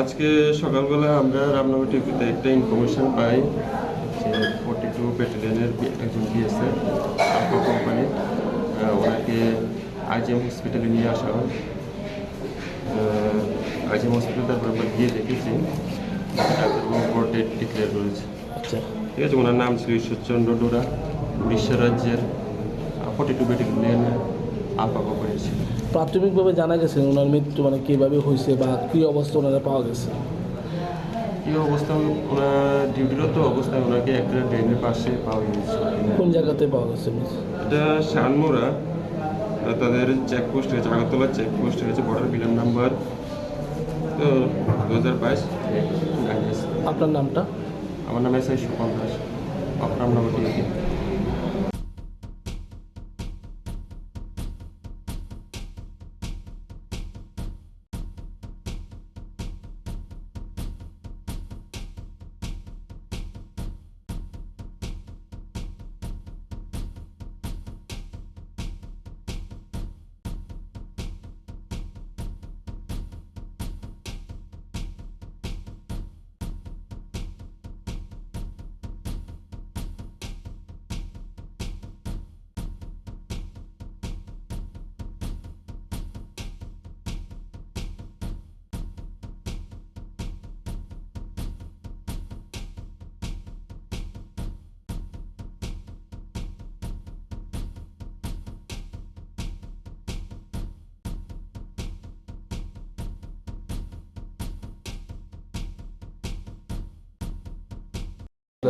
আজকে সকালবেলা আমরা রামনগর টিভিতে একটা ইনফরমেশন পাই যে ফোর্টি টু ব্যাটালিয়নের একজন বিএসএফ আলফা কোম্পানি ওনাকে আইজিএম হসপিটালে নিয়ে আসা হয়। আইজিএম হসপিটাল তারপর আমরা গিয়ে দেখেছি। ডাক্তারবাবু ডেট ডিক্লেয়ার করেছে। আচ্ছা। ঠিক আছে ওনার নাম ছিল ঈশ্বরচন্দ্র ডোরা উড়িষ্যা রাজ্যের ফোর্টি টু ব্যাটালিয়নের কোম্পানি ছিল প্রাথমিকভাবে জানা গেছে ওনার মৃত্যু মানে কীভাবে হয়েছে বা কী অবস্থা ওনারা পাওয়া গেছে? কি অবস্থা ওনার ডিউটিরত অবস্থায় ওনাকে একটা ট্রেনের পাশে পাওয়া গেছে। কোন জায়গাতে পাওয়া গেছে এটা শানমোরা তাদের চেকপোস্ট হয়েছে আগরতলা চেকপোস্ট হয়েছে বর্ডার বিলাম নাম্বার তো দু হাজার বাইশ আপনার নামটা? আমার নাম এস আই সুপন দাস। অপরামনগর টিভি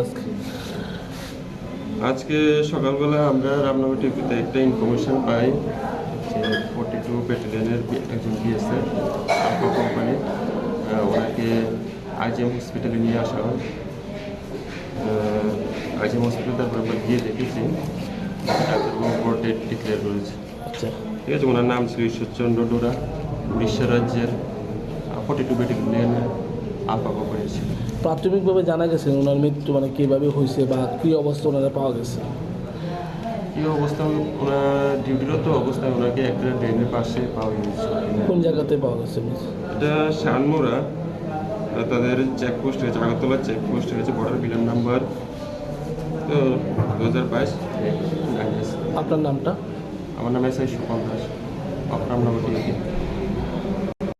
আজকে আজকে সকালবেলা আমরা রামনগর টিভিতে একটা ইনফরমেশন পাই যে ফোর্টি টু ব্যাটালিয়নের একজন বিএসএফ কোম্পানি ওনাকে আইজিএম হসপিটালে নিয়ে আসা হয়। আইজিএম হসপিটাল তারপর আমরা গিয়ে দেখেছি। ডাক্তারবাবু ডেট ডিক্লেয়ার করেছে। আচ্ছা। ঠিক আছে ওনার নাম ছিল ঈশ্বরচন্দ্র ডোরা উড়িষ্যা রাজ্যের ফোর্টি টু ব্যাটালিয়নের ছিল প্রাথমিকভাবে জানা গেছে ওনার মৃত্যু মানে কীভাবে হয়েছে বা কী অবস্থা ওনারা পাওয়া গেছে। কি অবস্থা? ওনার ডিউটিরত অবস্থায় ওনাকে একটা ট্রেনের পাশে পাওয়া গেছে। কোন জায়গাতে পাওয়া গেছে এটা শানমোরা তাদের চেকপোস্ট হয়েছে আগরতলা চেকপোস্ট হয়েছে বর্ডার বিলাম নাম্বার তো দু হাজার বাইশ আপনার নামটা? আমার নাম এস আই সুপন দাস। অপরামনগর টিভি